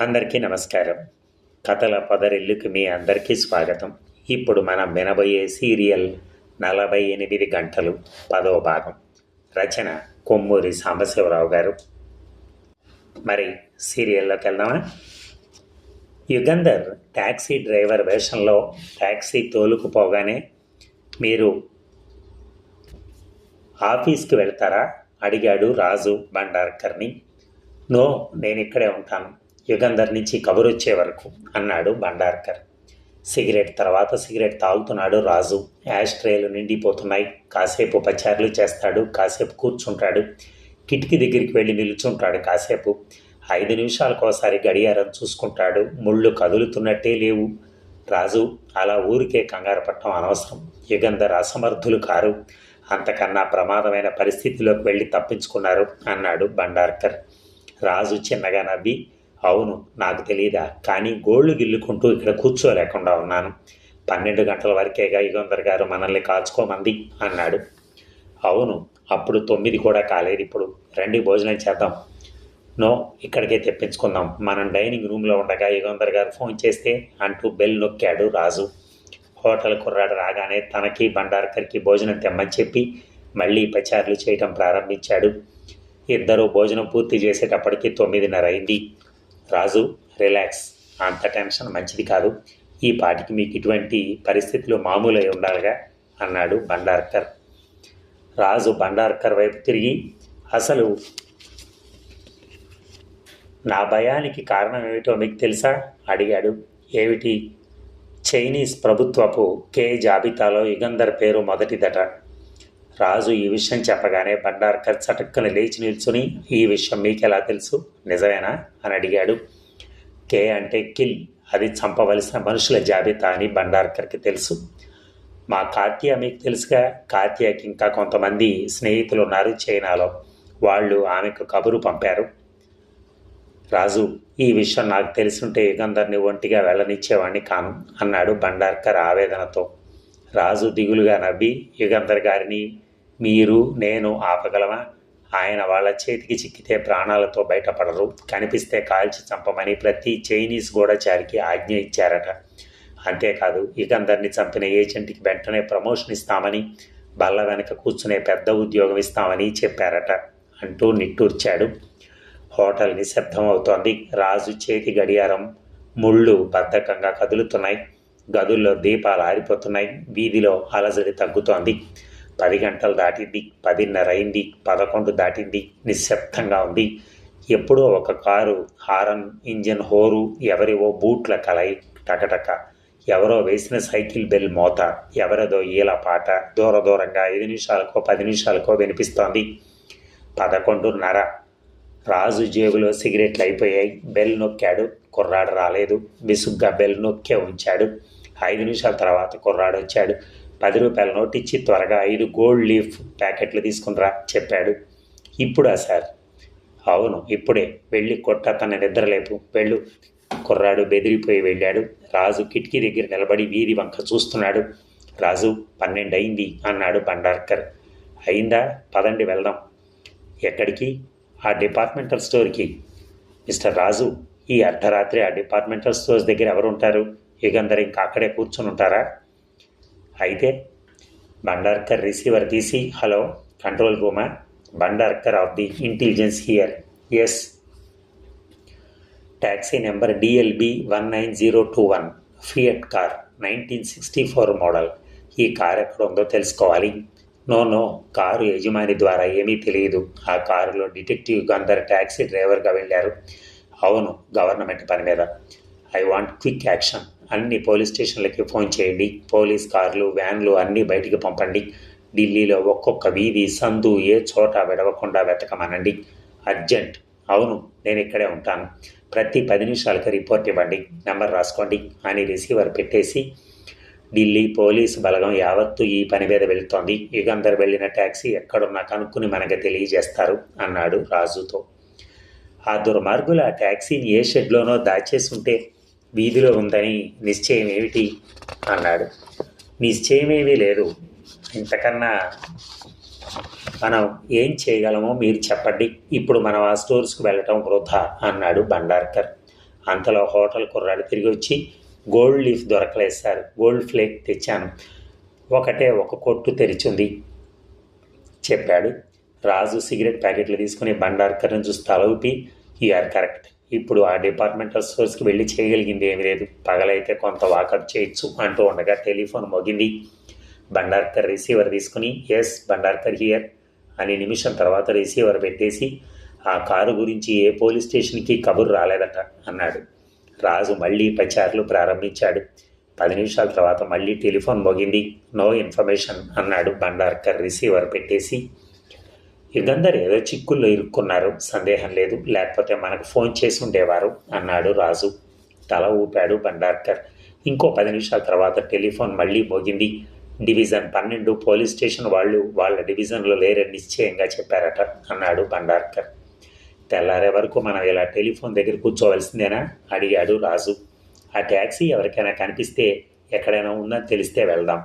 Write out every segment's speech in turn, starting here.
అందరికీ నమస్కారం. కథల పొదరిల్లుకి మీ అందరికీ స్వాగతం. ఇప్పుడు మనం వినబోయే సీరియల్ నలభై ఎనిమిది గంటలు పదో భాగం. రచన కొమ్మూరి సాంబశివరావు గారు. మరి సీరియల్లోకి వెళ్దామా? యుగంధర్ ట్యాక్సీ డ్రైవర్ వేషంలో ట్యాక్సీ తోలుకుపోగానే మీరు ఆఫీస్కి వెళ్తారా? అడిగాడు రాజు బండార్కర్ని నో నేను ఇక్కడే ఉంటాను. యుగంధర్ నుంచి కబురు వచ్చే వరకు అన్నాడు బండార్కర్. సిగరెట్ తర్వాత సిగరెట్ తాగుతున్నాడు రాజు. యాష్ ట్రేలు నిండిపోతున్నాయి. కాసేపు పచారులు చేస్తాడు. కాసేపు కూర్చుంటాడు. కిటికీ దగ్గరికి వెళ్ళి నిలుచుంటాడు కాసేపు. ఐదు నిమిషాలకోసారి గడియారం చూసుకుంటాడు. ముళ్ళు కదులుతున్నట్టే లేవు. రాజు అలా ఊరికే కంగారు పట్టడం అనవసరం. యుగంధర్ అసమర్థులు కారు. అంతకన్నా ప్రమాదమైన పరిస్థితిలోకి వెళ్ళి తప్పించుకున్నారు అన్నాడు బండార్కర్. రాజు చిన్నగా నవ్వి అవును నాకు తెలియదా కానీ గోళ్ళు గిల్లుకుంటూ ఇక్కడ కూర్చోలేకుండా ఉన్నాను. పన్నెండు గంటల వరకేగా యుగంధర్ గారు మనల్ని కాచుకోమంది అన్నాడు. అవును అప్పుడు తొమ్మిది కూడా కాలేదు ఇప్పుడు. రండి భోజనం చేద్దాం. నో ఇక్కడికే తెప్పించుకుందాం. మనం డైనింగ్ రూమ్లో ఉండగా యుగంధర్ గారు ఫోన్ చేస్తే అంటూ బెల్ నొక్కాడు రాజు. హోటల్ కుర్రాడు రాగానే తనకి బండార్కర్కి భోజనం తెమ్మని చెప్పి మళ్ళీ పచారులు చేయటం ప్రారంభించాడు. ఇద్దరు భోజనం పూర్తి చేసేటప్పటికి తొమ్మిదిన్నర అయింది. రాజు రిలాక్స్ అంత టెన్షన్ మంచిది కాదు. ఈ పాటికి మీకు ఇటువంటి పరిస్థితులు మామూలు అయి ఉండాలిగా అన్నాడు బండార్కర్. రాజు బండార్కర్ వైపు తిరిగి అసలు నా భయానికి కారణం ఏమిటో మీకు తెలుసా? అడిగాడు. ఏమిటి? చైనీస్ ప్రభుత్వపు కే జాబితాలో యుగంధర్ పేరు మొదటిదట. రాజు ఈ విషయం చెప్పగానే బండార్కర్ చటక్కన లేచి నిల్చుని ఈ విషయం మీకెలా తెలుసు? నిజమేనా? అని అడిగాడు. కే అంటే కిల్. అది చంపవలసిన మనుషుల జాబితా అని బండార్కర్కి తెలుసు. మా కాత్య మీకు తెలుసుగా? కాత్యకి ఇంకా కొంతమంది స్నేహితులు ఉన్నారు చైనాలో. వాళ్ళు ఆమెకు కబురు పంపారు. రాజు ఈ విషయం నాకు తెలిసుంటే యుగంధర్ని ఒంటిగా వెళ్ళనిచ్చేవాణ్ణి కాను అన్నాడు బండార్కర్ ఆవేదనతో. రాజు దిగులుగా నవ్వి యుగంధర్ గారిని మీరు నేను ఆపగలమా? ఆయన వాళ్ళ చేతికి చిక్కితే ప్రాణాలతో బయటపడరు. కనిపిస్తే కాల్చి చంపమని ప్రతి చైనీస్ గూఢచారికి ఆజ్ఞ ఇచ్చారట. అంతేకాదు ఇకందరిని చంపిన ఏజెంట్కి వెంటనే ప్రమోషన్ ఇస్తామని బల్ల వెనక కూర్చునే పెద్ద ఉద్యోగం ఇస్తామని చెప్పారట అంటూ నిట్టూర్చాడు. హోటల్ నిశ్శబ్దం అవుతోంది రాజు చేతి గడియారం ముళ్ళు బద్ధకంగా కదులుతున్నాయి. గదుల్లో దీపాలు ఆరిపోతున్నాయి. వీధిలో అలజడి తగ్గుతోంది. పది గంటలు దాటింది పదిన్నర అయింది పదకొండు దాటింది నిశ్శబ్దంగా ఉంది. ఎప్పుడో ఒక కారు హారన్ ఇంజన్ హోరు ఎవరివో బూట్ల కలయి టకటక ఎవరో వేసిన సైకిల్ బెల్ మోత ఎవరిదో ఈల పాట దూర దూరంగా ఐదు నిమిషాలకో పది నిమిషాలకో వినిపిస్తోంది. పదకొండున్నర. రాజు జేబులో సిగరెట్లు అయిపోయాయి. బెల్ నొక్కాడు. కుర్రాడు రాలేదు. విసుగ్గా బెల్ నొక్కే ఉంచాడు. ఐదు నిమిషాల తర్వాత కుర్రాడు వచ్చాడు పది రూపాయల నోట్ ఇచ్చి త్వరగా ఐదు గోల్డ్ లీఫ్ ప్యాకెట్లు తీసుకునిరా చెప్పాడు. ఇప్పుడా సార్? అవును ఇప్పుడే. వెళ్ళి కొట్ట తన నిద్రలేపు. వెళ్ళు. కుర్రాడు బెదిరిపోయి వెళ్ళాడు. రాజు కిటికీ దగ్గర నిలబడి వీధి వంక చూస్తున్నాడు. రాజు పన్నెండు అయింది అన్నాడు బండార్కర్. అయిందా? పదండి వెళ్దాం. ఎక్కడికి? ఆ డిపార్ట్మెంటల్ స్టోర్కి. మిస్టర్ రాజు ఈ అర్ధరాత్రి ఆ డిపార్ట్మెంటల్ స్టోర్స్ దగ్గర ఎవరు ఉంటారు యుగంధర్ ఇంకా అక్కడే కూర్చొని ఉంటారా అయితే బండార్కర్ రిసీవర్ తీసి hello control రూమా Bhandarkar of the intelligence here yes taxi number DLB one nine zero two one Fiat car nineteen sixty four model ఈ కార్ ఎక్కడ ఉందో తెలుసుకోవాలి. నో నో కారు యజమాని ద్వారా ఏమీ తెలియదు. ఆ కారులో డిటెక్టివ్ గందర్ ట్యాక్సీ డ్రైవర్గా వెళ్ళారు. అవును గవర్నమెంట్ పని మీద. ఐ వాంట్ క్విక్ యాక్షన్ అన్ని పోలీస్ స్టేషన్లకి ఫోన్ చేయండి. పోలీస్ కార్లు వ్యాన్లు అన్నీ బయటికి పంపండి. ఢిల్లీలో ఒక్కొక్క వీధి సందు ఏ చోట విడవకుండా వెతకమనండి. అర్జెంట్. అవును నేను ఇక్కడే ఉంటాను. ప్రతి పది నిమిషాలకు రిపోర్ట్ ఇవ్వండి. నెంబర్ రాసుకోండి. అని రిసీవర్ పెట్టేసి ఢిల్లీ పోలీసు బలగం యావత్తు ఈ పని మీద వెళుతోంది. యుగంధర్ వెళ్ళిన ట్యాక్సీ ఎక్కడున్నా కనుక్కుని మనకు తెలియజేస్తారు అన్నాడు రాజుతో. ఆ దుర్మార్గులు ఆ ట్యాక్సీని ఏ షెడ్లోనో దాచేసి ఉంటే వీధిలో ఉందని నిశ్చయం ఏమిటి అన్నాడు. నిశ్చయమేమీ లేదు. ఇంతకన్నా మనం ఏం చేయగలమో మీరు చెప్పండి. ఇప్పుడు మనం ఆ స్టోర్స్కి వెళ్ళటం వృధా అన్నాడు బండార్కర్. అంతలో హోటల్ కుర్రాడు తిరిగి వచ్చి గోల్డ్ లీఫ్ దొరకలేదు సార్ గోల్డ్ ఫ్లేక్ తెచ్చాను. ఒకటే ఒక కొట్టు తెరిచింది చెప్పాడు. రాజు సిగరెట్ ప్యాకెట్లు తీసుకుని బండార్కర్ని చూసి తల ఊపి ఆర్ కరెక్ట్. ఇప్పుడు ఆ డిపార్ట్మెంటల్ స్టోర్స్కి వెళ్ళి చేయగలిగింది ఏమి లేదు. పగలైతే కొంత వాకప్ చేయొచ్చు అంటూ ఉండగా టెలిఫోన్ మోగింది. బండార్కర్ రిసీవర్ తీసుకుని ఎస్ బండార్కర్ హియర్ అని నిమిషం తర్వాత రిసీవర్ పెట్టేసి ఆ కారు గురించి ఏ పోలీస్ స్టేషన్కి కబురు రాలేదట అన్నాడు. రాజు మళ్ళీ పచారులు ప్రారంభించాడు. పది నిమిషాల తర్వాత మళ్ళీ టెలిఫోన్ మోగింది. నో ఇన్ఫర్మేషన్ అన్నాడు బండార్కర్ రిసీవర్ పెట్టేసి. యుగంధర్ ఏదో చిక్కుల్లో ఇరుక్కున్నారు. సందేహం లేదు. లేకపోతే మనకు ఫోన్ చేసి ఉండేవారు. అన్నాడు రాజు. తల ఊపాడు బండార్కర్. ఇంకో పది నిమిషాల తర్వాత టెలిఫోన్ మళ్ళీ మోగింది. డివిజన్ పన్నెండు పోలీస్ స్టేషన్ వాళ్ళు వాళ్ళ డివిజన్లో లేరని నిశ్చయంగా చెప్పారట అన్నాడు బండార్కర్. తెల్లారే వరకు మనం ఇలా టెలిఫోన్ దగ్గర కూర్చోవలసిందేనా? అడిగాడు రాజు. ఆ ట్యాక్సీ ఎవరికైనా కనిపిస్తే ఎక్కడైనా ఉందని తెలిస్తే వెళ్దాం.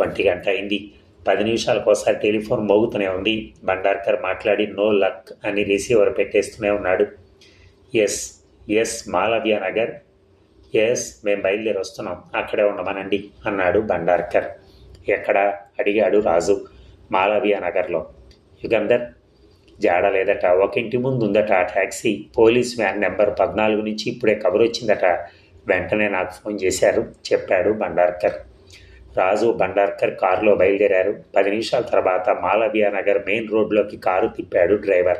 ఒంటి గంట అయింది. పది నిమిషాలకు ఒకసారి టెలిఫోన్ మోగుతూనే ఉంది. బండార్కర్ మాట్లాడి నో లక్ అని రిసీవర్ పెట్టేస్తూనే ఉన్నాడు. Yes yes Malviya Nagar. Yes మేము బయలుదేరి వస్తున్నాం. అక్కడే ఉండమనండి అన్నాడు బండార్కర్. ఎక్కడ? అడిగాడు రాజు మాలవ్య నగర్లో. యుగంధర్ జాడ లేదట. ఒక ఇంటి ముందు ఉందట ఆ ట్యాక్సీ పోలీస్ వ్యాన్ నెంబర్ పద్నాలుగు నుంచి ఇప్పుడే కబురు వచ్చిందట వెంటనే నాకు ఫోన్ చేశారు చెప్పాడు బండార్కర్. రాజు బండార్కర్ కారులో బయలుదేరారు. పది నిమిషాల తర్వాత మాలవియా నగర్ మెయిన్ రోడ్లోకి కారు తిప్పాడు డ్రైవర్.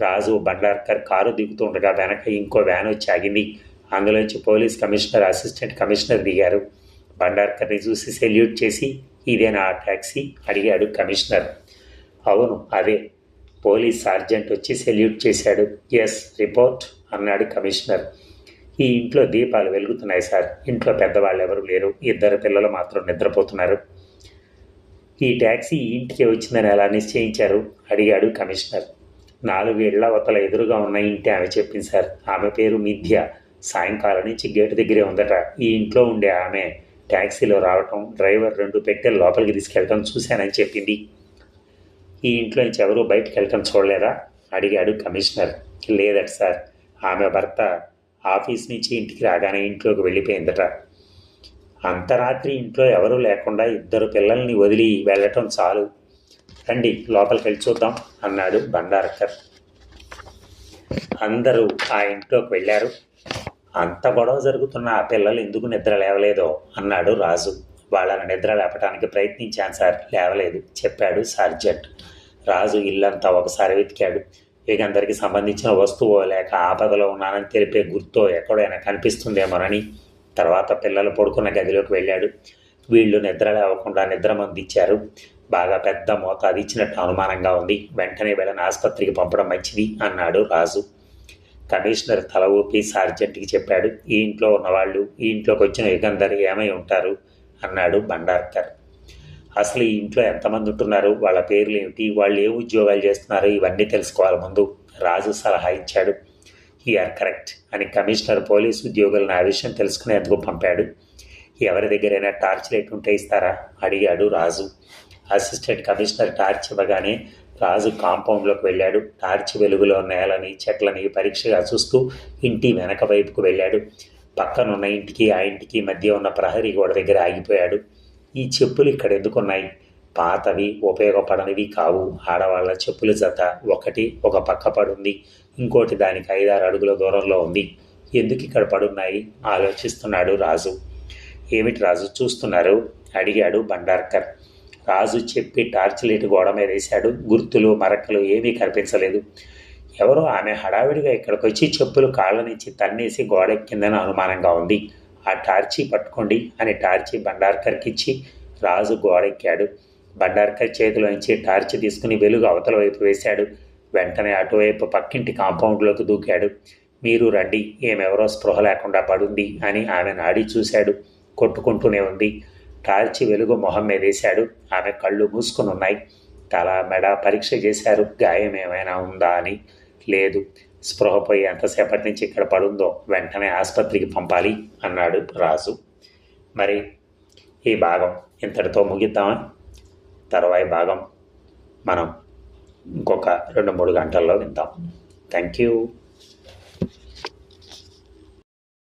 రాజు బండార్కర్ కారు దిగుతుండగా వెనక ఇంకో వ్యాన్ వచ్చి ఆగింది. అందులోంచి పోలీస్ కమిషనర్ అసిస్టెంట్ కమిషనర్ దిగారు. బండార్కర్ని చూసి సెల్యూట్ చేసి ఇదేనా ఆ ట్యాక్సీ అడిగాడు కమిషనర్. అవును అదే. పోలీస్ సార్జెంట్ వచ్చి సెల్యూట్ చేశాడు. ఎస్ రిపోర్ట్ అన్నాడు కమిషనర్. ఈ ఇంట్లో దీపాలు వెలుగుతున్నాయి సార్. ఇంట్లో పెద్దవాళ్ళు ఎవరు లేరు. ఇద్దరు పిల్లలు మాత్రం నిద్రపోతున్నారు. ఈ ట్యాక్సీ ఇంటికే వచ్చిందని ఎలా నిశ్చయించారు? అడిగాడు కమిషనర్. నాలుగేళ్ళ అవతల ఎదురుగా ఉన్న ఇంటి ఆమె చెప్పింది సార్. ఆమె పేరు మిథ్య. సాయంకాలం నుంచి గేటు దగ్గరే ఉందట. ఈ ఇంట్లో ఉండే ఆమె ట్యాక్సీలో రావటం డ్రైవర్ రెండు పెట్టెలు లోపలికి తీసుకెళ్ళటం చూశానని చెప్పింది. ఈ ఇంట్లో నుంచి ఎవరూ బయటకు వెళ్ళటం చూడలేదా? అడిగాడు కమిషనర్. లేదట సార్. ఆమె భర్త ఆఫీస్ నుంచి ఇంటికి రాగానే ఇంట్లోకి వెళ్ళిపోయిందట. అంతరాత్రి ఇంట్లో ఎవరూ లేకుండా ఇద్దరు పిల్లల్ని వదిలి వెళ్ళటం చాలు. రండి లోపలికి వెళ్ళి చూద్దాం అన్నాడు బండారకర్ అందరూ ఆ ఇంట్లోకి వెళ్ళారు. అంత గొడవ జరుగుతున్న ఆ పిల్లలు ఎందుకు నిద్ర లేవలేదో అన్నాడు రాజు. వాళ్ళని నిద్ర లేపడానికి ప్రయత్నించాను సార్ లేవలేదు చెప్పాడు సార్జెంట్. రాజు ఇల్లంతా ఒకసారి వెతికాడు. వీకందరికి సంబంధించిన వస్తువు లేక ఆపదలో ఉన్నానని తెలిపే గుర్తో ఎక్కడైనా కనిపిస్తుందేమోనని తర్వాత పిల్లలు పడుకున్న గదిలోకి వెళ్ళాడు. వీళ్ళు నిద్ర లేవకుండా నిద్ర మందిచ్చారు బాగా పెద్ద మోతాదు ఇచ్చినట్టు అనుమానంగా ఉంది. వెంటనే వీళ్ళని ఆసుపత్రికి పంపడం మంచిది అన్నాడు రాజు. కమిషనర్ తల ఊపి సార్జెంట్కి చెప్పాడు. ఈ ఇంట్లో ఉన్నవాళ్ళు ఈ ఇంట్లోకి వచ్చిన యుగంధర్ ఏమై ఉంటారు? అన్నాడు బండార్కర్. అసలు ఈ ఇంట్లో ఎంతమంది ఉంటున్నారు? వాళ్ళ పేర్లు ఏమిటి వాళ్ళు ఏ ఉద్యోగాలు చేస్తున్నారు? ఇవన్నీ తెలుసుకోవాలి ముందు. రాజు సలహా ఇచ్చాడు. ఆర్ కరెక్ట్ అని కమిషనర్ పోలీస్ ఉద్యోగులను ఆ విషయం తెలుసుకునేందుకు పంపాడు. ఎవరి దగ్గరైనా టార్చ్ లైట్ ఉంటే ఇస్తారా? అడిగాడు రాజు. అసిస్టెంట్ కమిషనర్ టార్చ్ ఇవ్వగానే రాజు కాంపౌండ్లోకి వెళ్ళాడు. టార్చ్ వెలుగులో నేలని చెట్లని పరీక్షగా చూస్తూ ఇంటి వెనక వైపుకు వెళ్ళాడు. పక్కనున్న ఇంటికి ఆ ఇంటికి మధ్య ఉన్న ప్రహరీ గోడ దగ్గర ఆగిపోయాడు. ఈ చెప్పులు ఇక్కడ ఎందుకున్నాయి? పాతవి ఉపయోగపడనివి కావు. ఆడవాళ్ళ చెప్పుల జత ఒకటి ఒక పక్క పడుంది. ఇంకోటి దానికి ఐదారు అడుగుల దూరంలో ఉంది. ఎందుకు ఇక్కడ పడున్నాయి? ఆలోచిస్తున్నాడు రాజు. ఏమిటి రాజు చూస్తున్నారు? అడిగాడు బండార్కర్. రాజు చెప్పి టార్చ్ లైట్ గోడ మీద వేశాడు. గుర్తులు మరకలు ఏమీ కనిపించలేదు. ఎవరో ఆమె హడావిడిగా ఇక్కడికి వచ్చి చెప్పులు కాళ్ళ నుంచి తన్నేసి గోడెక్కిందని అనుమానంగా ఉంది. ఆ టార్చి పట్టుకోండి అని టార్చి బండార్కర్కి ఇచ్చి రాజు గోడెక్కాడు. బండార్కర్ చేతిలోంచి టార్చి తీసుకుని వెలుగు అవతల వైపు వేశాడు. వెంటనే అటువైపు పక్కింటి కాంపౌండ్లోకి దూకాడు. మీరు రండి ఏమెవరో స్పృహ లేకుండా పడుంది అని ఆమె నాడి చూశాడు. కొట్టుకుంటూనే ఉంది. టార్చి వెలుగు మొహం మీద వేశాడు. ఆమె కళ్ళు మూసుకుని ఉన్నాయి తల మెడ పరీక్ష చేశారు. గాయం ఏమైనా ఉందా అని. లేదు. స్పృహపోయి ఎంతసేపటి నుంచి ఇక్కడ పడుందో వెంటనే ఆసుపత్రికి పంపాలి అన్నాడు రాజు. మరి ఈ భాగం ఇంతటితో ముగిద్దామా? తర్వాయి భాగం మనం ఇంకొక రెండు మూడు గంటల్లో విందాం. Thank you